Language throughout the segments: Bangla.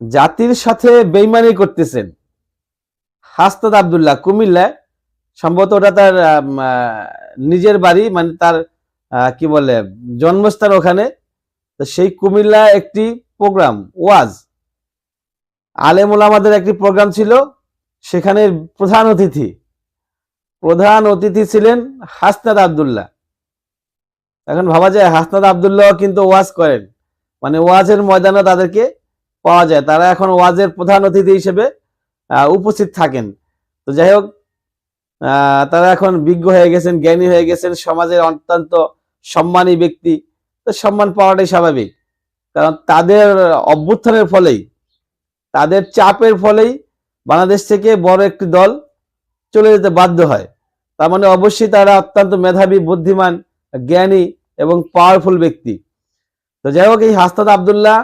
জাতির সাথে বেইমানি করতেছেন। হাসনাদ আবদুল্লাহ, কুমিল্লায়। সম্ভবত ওটা তার নিজের বাড়ি মানে তার কি বলে, জন্মস্থান ওখানে। তো সেই কুমিল্লা একটি প্রোগ্রাম, ওয়াজ। আলেমুল আমাদের একটি প্রোগ্রাম ছিল, সেখানে প্রধান অতিথি। প্রধান অতিথি ছিলেন হাসনাদ আবদুল্লাহ। এখন ভাবা যায় হাসনাদ আবদুল্লাহ কিন্তু ওয়াজ করেন। মানে ওয়াজের ময়দানে তাদেরকে পাওয়া যায়। তারা এখন ওয়াজের প্রধান অতিথি হিসেবে উপস্থিত থাকেন। তো যাই হোক তারা এখন বিজ্ঞ হয়ে গেছেন, জ্ঞানী হয়ে গেছেন। সমাজের অত্যন্ত সম্মানী ব্যক্তি। তো সম্মান পাওয়াটাই স্বাভাবিক। কারণ তাদের অভ্যুত্থানের ফলেই, তাদের চাপের ফলেই বাংলাদেশ থেকে বড় একটি দল চলে যেতে বাধ্য হয়। তার মানে অবশ্যই তারা অত্যন্ত মেধাবী, বুদ্ধিমান, জ্ঞানী এবং পাওয়ারফুল ব্যক্তি। তো যাই হোক, এই হাস্তাদ আবদুল্লাহ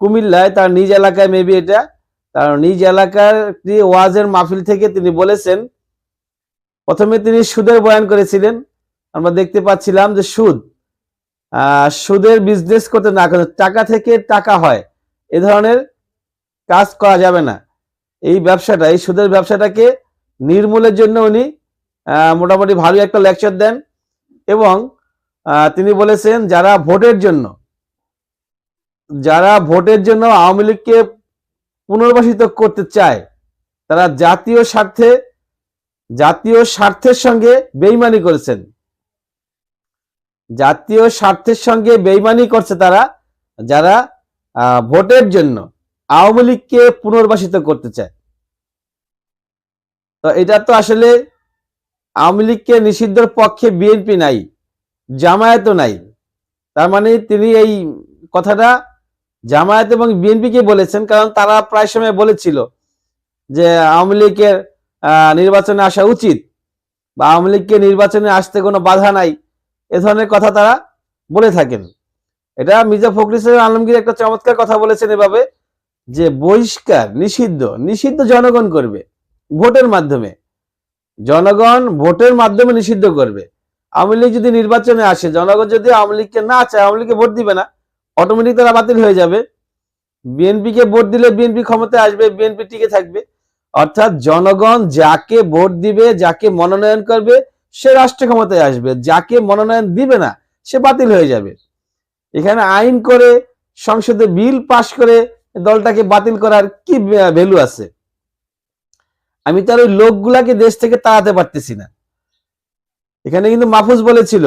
কুমিল্লায় তার নিজ এলাকায় মেবি এটা, তার নিজ এলাকার ওয়াজের মাহফিল থেকে তিনি বলেছেন, প্রথমে তিনি সুদের বয়ান করেছিলেন। আমরা দেখতে পাচ্ছিলাম যে সুদ সুদের বিজনেস করতে না করে টাকা থেকে টাকা হয়, এ ধরনের কাজ করা যাবে না। এই ব্যবসাটা, এই সুদের ব্যবসাটাকে নির্মূলের জন্য উনি মোটামুটি ভালো একটা লেকচার দেন এবং তিনি বলেছেন, যারা ভোটের জন্য যারা ভোটের জন্য আওয়ামী লীগকে পুনর্বাসিত করতে চায়, তারা জাতীয় স্বার্থে, জাতীয় স্বার্থের সঙ্গে বেইমানি করেছেন। জাতীয় স্বার্থের সঙ্গে বেইমানি করছে তারা, যারা ভোটের জন্য আওয়ামী লীগকে পুনর্বাসিত করতে চায়। তো এটা তো আসলে আওয়ামী লীগকে নিষিদ্ধর পক্ষে বিএনপি নাই, জামায়াতও নাই। তার মানে তিনি এই কথাটা জামায়াত এবং বিএনপিকে বলেছেন, কারণ তারা প্রায় সময় বলেছিল যে আওয়ামী লীগের নির্বাচনে আসা উচিত বা আওয়ামী লীগকে নির্বাচনে আসতে কোনো বাধা নাই, এ ধরনের কথা তারা বলে থাকেন। এটা মির্জা ফখরুল আলমগীর একটা চমৎকার কথা বলেছেন এভাবে, যে বহিষ্কার নিষিদ্ধ নিষিদ্ধ জনগণ করবে ভোটের মাধ্যমে। জনগণ ভোটের মাধ্যমে নিষিদ্ধ করবে। আওয়ামী লীগ যদি নির্বাচনে আসে, জনগণ যদি আওয়ামী লীগকে না চায়, আওয়ামী লীগকে ভোট দিবে না অটোমেটিক তারা বাতিল হয়ে যাবে। বিএনপি কে ভোট দিলে বিএনপি ক্ষমতায় আসবে বিএনপি টিকে থাকবে। অর্থাৎ জনগণ যাকে ভোট দিবে, যাকে মনোনয়ন করবে, সে রাষ্ট্র ক্ষমতায় আসবে। যাকে মনোনয়ন দিবে না, সে বাতিল হয়ে যাবে। এখানে আইন করে, সংসদে বিল পাশ করে দলটাকে বাতিল করার কি ভ্যালু আছে? আমি তার ওই লোকগুলাকে দেশ থেকে তাড়াতে পারতেছি না। এখানে কিন্তু মাহফুজ বলেছিল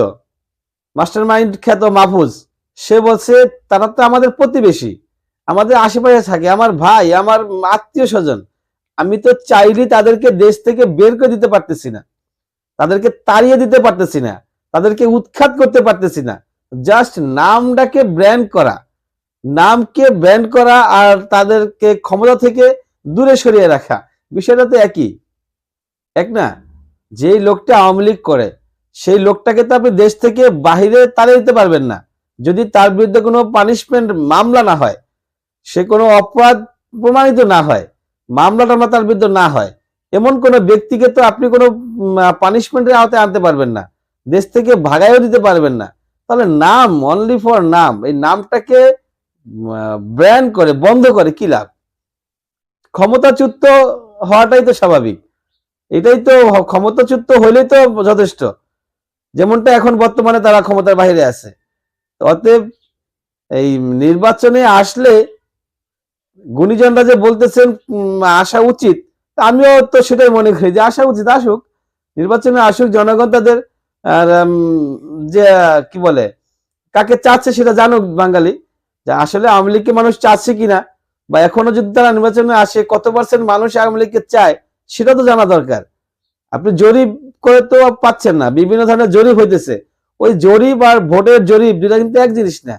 মাস্টার মাইন্ড খ্যাত মাহফুজ। সে বলছে, তারা তো আমাদের প্রতিবেশী, আমাদের আশেপাশে থাকে, আমার ভাই, আমার আত্মীয় স্বজন। আমি তো চাইলেই তাদেরকে দেশ থেকে বের করে দিতে পারতেছি না। তাদেরকে তাড়িয়ে দিতে পারতেছি না। তাদেরকে উৎখাত করতে পারতেছি না। জাস্ট নামটাকে ব্র্যান্ড করা। নামকে ব্র্যান্ড করা আর তাদেরকে ক্ষমতা থেকে দূরে সরিয়ে রাখা। বিষয়টা তো একই। এক না? যেই লোকটা আওয়ামী লীগ করে, সেই লোকটাকে তো আপনি দেশ থেকে বাহিরে তাড়িয়ে দিতে পারবেন না। যদি তার বিরুদ্ধে কোনো পানিশমেন্ট মামলা না হয়, সে কোনো অপরাধ প্রমাণিত না হয় মামলা টামলা তার বিরুদ্ধে না হয়, এমন কোন ব্যক্তিকে তো আপনি কোনো পানিশমেন্টের আওতায় আনতে পারবেন না, দেশ থেকে ভাগাইও দিতে পারবেন না। তাহলে নাম অনলি ফর নাম, এই নামটাকে ব্র্যান্ড করে, বন্ধ করে, কি লাভ? ক্ষমতাচ্যুত হওয়াটাই তো স্বাভাবিক। এটাই তো ক্ষমতাচ্যুত হইলেই তো যথেষ্ট। যেমনটা এখন বর্তমানে তারা ক্ষমতার বাইরে আছে। অতএব এই নির্বাচনে আসলে গুণীজনরা যে বলতেছেন আসা উচিত আমিও তো সেটাই মনে করি যে আসা উচিত, আসুক। নির্বাচনে আসুক জনগণ তাদের যে, কি বলে, কাকে চাচ্ছে সেটা জানুক বাঙালি, যে আসলে আওয়ামী লীগকে মানুষ চাচ্ছে কিনা, বা এখনও যদি তারা নির্বাচনে আসে, কত পার্সেন্ট মানুষ আওয়ামী লীগকে চায়, সেটা তো জানা দরকার। আপনি জরিপ করে তো পাচ্ছেন না, বিভিন্ন ধরনের জরিপ হইতেছে। ওই জরিপ আর ভোটের জরিপ দুটা কিন্তু এক জিনিস না।